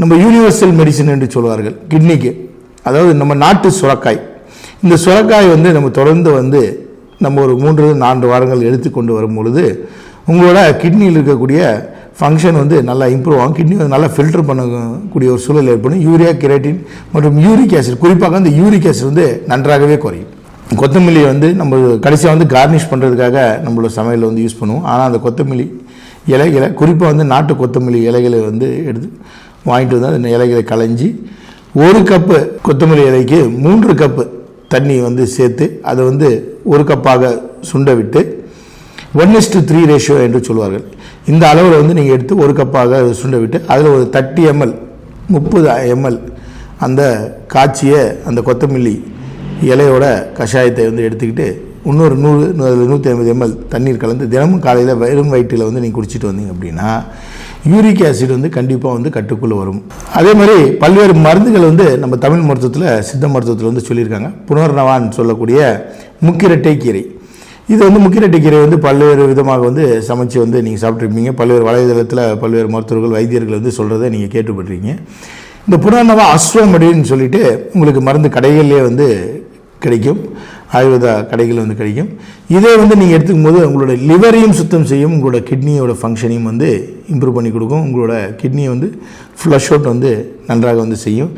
நம்ம universal medicine என்று சொல்வார்கள். கிட்னிக்கு. அதாவது நம்ம நாட்டு சுரக்காய். இந்த சுரக்காய் வந்து நம்ம தொடர்ந்து வந்து நம்ம ஒரு மூன்று நான்கு வாரங்கள் எடுத்துக்கொண்டு வரும் பொழுது உங்களோட கிட்னியில் இருக்கக்கூடிய ஃபங்க்ஷன் வந்து நல்லா இம்ப்ரூவ் ஆகும். கிட்னி வந்து நல்லா ஃபில்டர் பண்ணக்கூடிய ஒரு சூழல் ஏற்படும். யூரியா கிரேட்டின் மற்றும் யூரிக் ஆசிட் குறிப்பாக அந்த யூரிக் ஆசிட் வந்து நன்றாகவே குறையும். கொத்தமல்லி வந்து நம்ம கடைசியாக வந்து கார்னிஷ் பண்ணுறதுக்காக நம்மளோட சமையலில் வந்து யூஸ் பண்ணுவோம். ஆனால் அந்த கொத்தமல்லி இலைகளை குறிப்பாக வந்து நாட்டு கொத்தமல்லி இலைகளை வந்து எடுத்து வாங்கிட்டு வந்து அந்த இலைகளை களைஞ்சி ஒரு கப்பு கொத்தமல்லி இலைக்கு மூன்று கப்பு தண்ணி வந்து சேர்த்து அதை வந்து ஒரு கப்பாக சுண்ட விட்டு one is to three ratio என்று சொல்வார்கள். இந்த அளவில் வந்து நீங்கள் எடுத்து ஒரு கப்பாக சுண்ட விட்டு அதில் ஒரு தேர்ட்டி எம்எல் முப்பது எம்எல் அந்த காய்ச்சிய அந்த கொத்தமல்லி இலையோட கஷாயத்தை வந்து எடுத்துக்கிட்டு இன்னொரு நூறு நூற்றி ஐம்பது எம்எல் தண்ணீர் கலந்து தினமும் காலையில் வெறும் வயிற்றில் வந்து நீங்கள் குடிச்சிட்டு வந்தீங்க அப்படின்னா யூரிக் ஆசிட் வந்து கண்டிப்பாக வந்து கட்டுக்குள்ளே வரும். அதே மாதிரி பல்வேறு மருந்துகள் வந்து நம்ம தமிழ் மருத்துவத்தில் சித்த மருத்துவத்தில் வந்து சொல்லியிருக்காங்க. புனர்னவான் சொல்லக்கூடிய முக்கிரட்டை கீரை. இது வந்து முக்கிரட்டை கீரை வந்து பல்வேறு விதமாக வந்து சமைச்சு வந்து நீங்கள் சாப்பிட்ருப்பீங்க பல்வேறு வலைதளத்தில் பல்வேறு மருத்துவர்கள் வைத்தியர்கள் வந்து சொல்கிறத நீங்கள் கேட்டுப்பட்டிருக்கீங்க. இந்த புனர்னவா அஸ்வம் அப்படின்னு சொல்லிட்டு உங்களுக்கு மருந்து கடைகள்லேயே வந்து கிடைக்கும். ஆயுர்வேதா கடைகள் வந்து கிடைக்கும். இதே வந்து நீங்கள் எடுத்துக்கும் போது உங்களோட லிவரையும் சுத்தம் செய்யும் உங்களோட கிட்னியோட ஃபங்க்ஷனையும் வந்து இம்ப்ரூவ் பண்ணி கொடுக்கும். உங்களோட கிட்னியை வந்து ஃப்ளஷ் அவுட் வந்து நன்றாக வந்து செய்யும்.